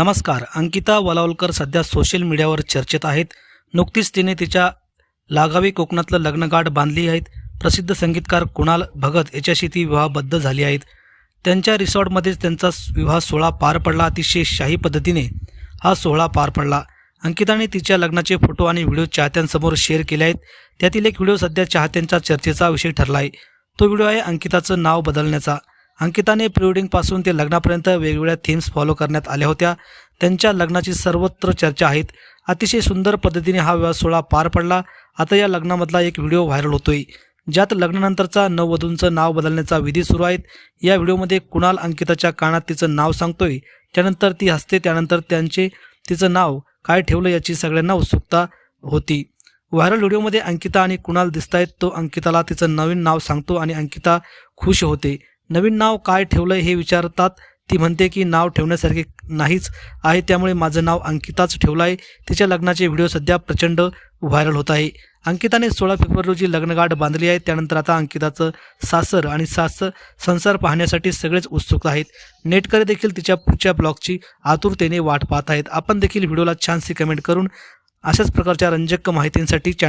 नमस्कार अंकिता वलावलकर सध्या सोशल मीडियावर चर्चेत आहेत. नुकतीच तिने तिच्या लागावी कोकणातलं लग्नगाठ बांधली आहेत. प्रसिद्ध संगीतकार कुणाल भगत याच्याशी ती विवाहबद्ध झाली आहेत. त्यांच्या रिसॉर्टमध्येच त्यांचा विवाह सोहळा पार पडला. अतिशय शाही पद्धतीने हा सोहळा पार पडला. अंकिताने तिच्या लग्नाचे फोटो आणि व्हिडिओ चाहत्यांसमोर शेअर केले आहेत. त्यातील एक व्हिडिओ सध्या चाहत्यांच्या चर्चेचा विषय ठरला आहे. तो व्हिडिओ आहे अंकिताचं नाव बदलण्याचा. अंकिताने प्रिवेडिंगपासून ते लग्नापर्यंत वेगवेगळ्या थीम्स फॉलो करण्यात आल्या होत्या. त्यांच्या लग्नाची सर्वत्र चर्चा आहेत. अतिशय सुंदर पद्धतीने हा विवाह सोहळा पार पडला. आता या लग्नामधला एक व्हिडिओ व्हायरल होतोय. ज्यात लग्नानंतरचा नववधूंचं नाव बदलण्याचा विधी सुरू आहेत. या व्हिडिओमध्ये कुणाल अंकिताच्या कानात तिचं नाव सांगतोय. त्यानंतर ती हसते त्यानंतर त्यांचे तिचं नाव काय ठेवलं याची सगळ्यांना उत्सुकता होती. व्हायरल व्हिडिओमध्ये अंकिता आणि कुणाल दिसतायत. तो अंकिताला तिचं नवीन नाव सांगतो आणि अंकिता खुश होते. नवीन नाव काय ठेवलं हे विचारतात. ती म्हणते की नाव ठेवण्यासारखे नाहीच आहे त्यामुळे माझं नाव अंकिताच ठेवलं आहे तिच्या लग्नाचे व्हिडिओ सध्या प्रचंड व्हायरल होत आहे. अंकिताने सोळा फेब्रुवारी रोजी लग्नगाठ बांधली आहे. त्यानंतर आता अंकिताचं सासर आणि सास संसार पाहण्यासाठी सगळेच उत्सुक आहेत. नेटकरे देखील तिच्या पुढच्या ब्लॉगची आतुरतेने वाट पाहत आहेत. आपण देखील व्हिडिओला छानशी कमेंट करून अशाच प्रकारच्या रंजक माहितींसाठी चॅनल